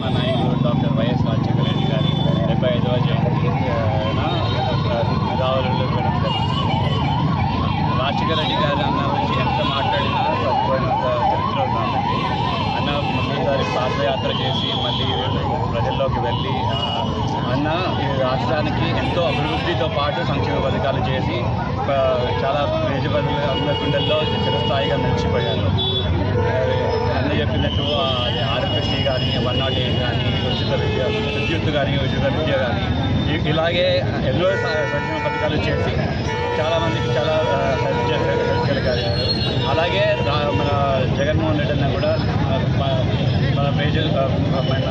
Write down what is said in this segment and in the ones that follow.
మా నాయకుడు doctor YS Rajasekhara Reddy గారి డెబ్బై ఐదవ జయంతి రావులలో పెట్టడం జరిగింది రాజశేఖర రెడ్డి గారు. అన్న గురించి ఎంత మాట్లాడినా తక్కువైనంత చరిత్ర కాబట్టి అన్న ముందుసారి పాదయాత్ర చేసి మళ్ళీ ప్రజల్లోకి వెళ్ళి అన్న ఈ రాష్ట్రానికి ఎంతో అభివృద్ధితో పాటు సంక్షేమ పథకాలు చేసి చాలా పేద ప్రజల అందరి గుండెల్లో చిరస్థాయిగా నిలిచిపోయారు. అన్న ఆరోగ్యశ్రీ కానీ వన్ నాట్ ఎయిట్ కానీ ఉచిత విద్య విద్యుత్ కానీ ఉచిత విద్య కానీ ఇలాగే ఎన్నో సంక్షేమ పథకాలు చేసి చాలామందికి చాలా హెల్ప్ చేసే హెల్ప్ కలిగారు అలాగే మన జగన్మోహన్ రెడ్డి అన్న కూడా మన- పేజీ మన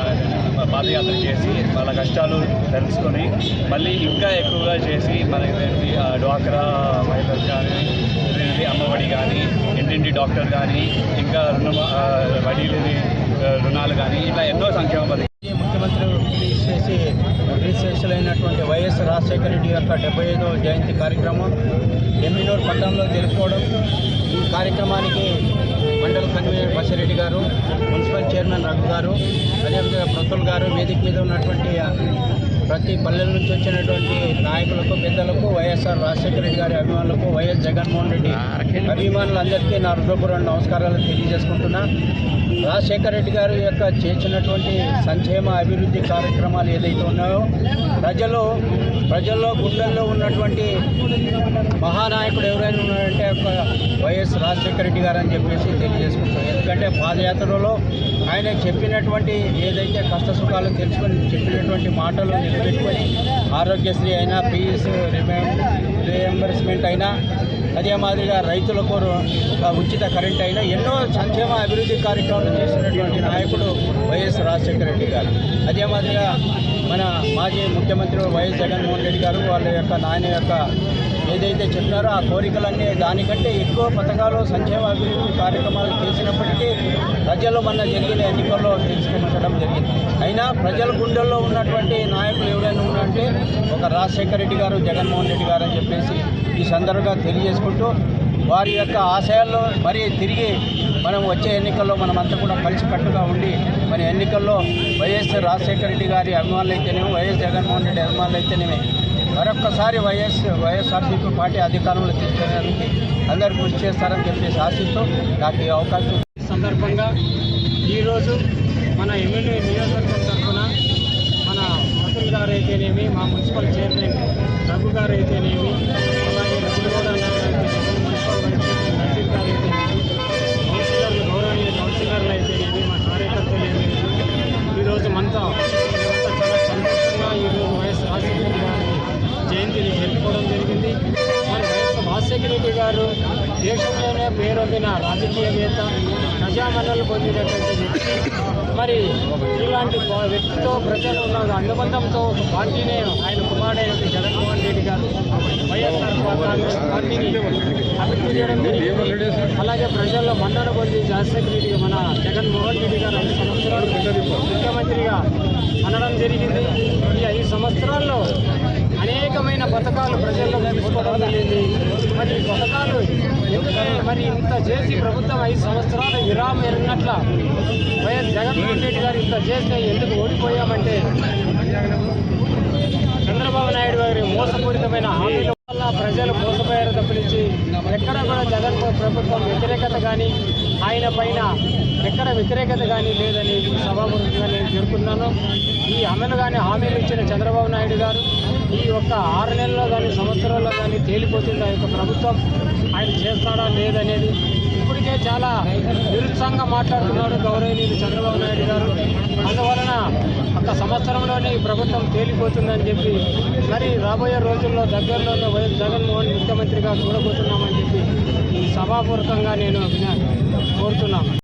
పాదయాత్ర చేసి వాళ్ళ కష్టాలు తెలుసుకొని మళ్ళీ ఇంకా ఎక్కువగా చేసి మనకి డ్వాక్రా మహిళలు కానీ అమ్మఒడి కానీ ఇంటింటి డాక్టర్ కానీ ఇంకా రుణ వడీలని రుణాలు కానీ ఇట్లా ఎన్నో సంక్షేమ పథకాలు ముఖ్యమంత్రి రిలీజ్ చేసి వైఎస్ రాజశేఖర రెడ్డి యొక్క డెబ్బై ఐదో జయంతి కార్యక్రమం ఎమ్మినూరు పట్టణంలో జరుపుకోవడం ఈ కార్యక్రమానికి మండల కన్వీనర్ బసిరెడ్డి గారు మున్సిపల్ చైర్మన్ రఘు గారు అదేవిధంగా ప్రతుల్ గారు వేదిక మీద ఉన్నటువంటి ప్రతి పల్లెల నుంచి వచ్చినటువంటి నాయకులకు పెద్దలకు వైఎస్ఆర్ రాజశేఖర రెడ్డి గారి అభిమానులకు వైఎస్ జగన్మోహన్ రెడ్డి అభిమానులందరికీ నా హృదయపూర్వక నమస్కారాలు తెలియజేసుకుంటున్నా. రాజశేఖర రెడ్డి గారి యొక్క చేసినటువంటి సంక్షేమ అభివృద్ధి కార్యక్రమాలు ఏదైతే ఉన్నాయో ప్రజలు ప్రజల్లో గుండెల్లో ఉన్నటువంటి మహానాయకుడు ఎవరైనా ఉన్నారంటే ఒక వైఎస్ రాజశేఖర రెడ్డి గారు అని చెప్పేసి తెలియజేసుకుంటాం ఎందుకంటే పాదయాత్రలో ఆయన చెప్పినటువంటి ఏదైతే కష్ట సుఖాలు తెలుసుకొని చెప్పినటువంటి మాటలు ఆరోగ్యశ్రీ అయినా పీఎస్ రియంబర్స్మెంట్ అయినా అదే మాదిరిగా రైతులకు ఒక ఉచిత కరెంట్ అయినా ఎన్నో సంక్షేమ అభివృద్ధి కార్యక్రమాలు చేసినటువంటి నాయకుడు వైఎస్ రాజశేఖర రెడ్డి గారు. అదే మాదిరిగా మన మాజీ ముఖ్యమంత్రి వైఎస్ జగన్మోహన్ రెడ్డి గారు వాళ్ళ యొక్క నాయన యొక్క ఏదైతే చెప్పారో ఆ కోరికలన్నీ దానికంటే ఎక్కువ పథకాలు సంక్షేమ అభివృద్ధి కార్యక్రమాలు చేసినప్పటికీ ప్రజలు మన జరిగిన ఎన్నికల్లో తెలుసుకోవడం జరిగింది. అయినా ప్రజల గుండెల్లో ఉన్నటువంటి నాయకులు ఎవరైనా ఉన్నారంటే ఒక రాజశేఖర రెడ్డి గారు జగన్మోహన్ రెడ్డి గారు అని చెప్పేసి ఈ సందర్భంగా తెలియజేసుకుంటూ వారి యొక్క ఆశయాల్లో మరి తిరిగి మనం వచ్చే ఎన్నికల్లో మనమంతా కూడా కలిసికట్టుగా ఉండి మన ఎన్నికల్లో వైఎస్ రాజశేఖర రెడ్డి గారి అభిమానులు అయితేనేమి వైఎస్ జగన్మోహన్ రెడ్డి అభిమానులు అయితేనేమి మరొక్కసారి వైఎస్ వైఎస్ఆర్సీపీ పార్టీ అధికారంలో తీసుకోవడానికి అందరూ కృషి చేస్తారని చెప్పేసి ఆశిస్తూ నాకు ఈ అవకాశం సందర్భంగా ఈరోజు మన ఎమ్మెల్యే నియోజకవర్గం తరఫున మన అతుల్ గారు అయితేనేమి మా మున్సిపల్ చైర్మన్ రఘు గారు అయితేనేమి అలాగే రఘుగౌడ అన్న మున్సిపల్ వైస్ చైర్మన్ నజీర్ గారు అయితేనేమి కౌన్సిలర్లు గౌరవనీయ కౌన్సిలర్లు అయితేనేమి మా కార్యకర్తలు ఏమేమి ఈరోజు మనతో చాలా సంతోషంగా ఈరోజు వైఎస్ రాజశేఖర గారి జయంతిని జరుపుకోవడం జరిగింది మరి వైఎస్ రాజశేఖర రెడ్డి గారు దేశంలోనే పేరొందిన రాజకీయవేత్త ప్రజామన్నలు పొందినటువంటి వ్యక్తి. మరి ఇలాంటి వ్యక్తితో ప్రజలు ఉన్న అనుబంధంతో ఒక పార్టీనే ఆయన కుమారుడైన జగన్మోహన్ రెడ్డి గారు వైఎస్ఆర్ కాంగ్రెస్ పార్టీని అభివృద్ధి చేయడం జరిగింది. అలాగే ప్రజల్లో మన్నన పొంది రాజశేఖర రెడ్డి మన జగన్మోహన్ రెడ్డి గారు ఐదు సంవత్సరాలు ముఖ్యమంత్రిగా అనడం జరిగింది. ఈ ఐదు సంవత్సరాల్లో అనేకమైన పథకాలు ప్రజల్లో తీసుకోవడం జరిగింది. మరి ఎందుకంటే మరి ఇంత చేసి ప్రభుత్వం ఐదు సంవత్సరాలు విరామం ఎరిగినట్ల వైఎస్ జగన్మోహన్ రెడ్డి గారు ఇంత చేస్తే ఎందుకు ఓడి చంద్రబాబు నాయుడు గారి మోసపూరితమైన హామీల వల్ల ప్రజలు మోసపోయారు తప్పించి ఎక్కడ కూడా జగన్ ప్రభుత్వం వ్యతిరేకత కానీ ఆయన పైన ఎక్కడ వ్యతిరేకత కానీ లేదని సభాముఖంగా నేను పేర్కొన్నాను ఈ అమలు కానీ హామీలు ఇచ్చిన చంద్రబాబు నాయుడు గారు ఈ యొక్క ఆరు నెలల్లో కానీ సంవత్సరాల్లో కానీ తేలిపోతుంది ఆ యొక్క ప్రభుత్వం ఆయన చేస్తాడా లేదనేది ఇప్పటికే చాలా నిరుత్సాహంగా మాట్లాడుతున్నాడు గౌరవనీయులు చంద్రబాబు నాయుడు గారు. అందువలన ఒక సంవత్సరంలోనే ఈ ప్రభుత్వం తేలిపోతుందని చెప్పి మరి రాబోయే రోజుల్లో దగ్గరలో వైఎస్ జగన్మోహన్ ముఖ్యమంత్రిగా చూడబోతున్నామని చెప్పి సభాపూర్వకంగా నేను కోరుతున్నాను.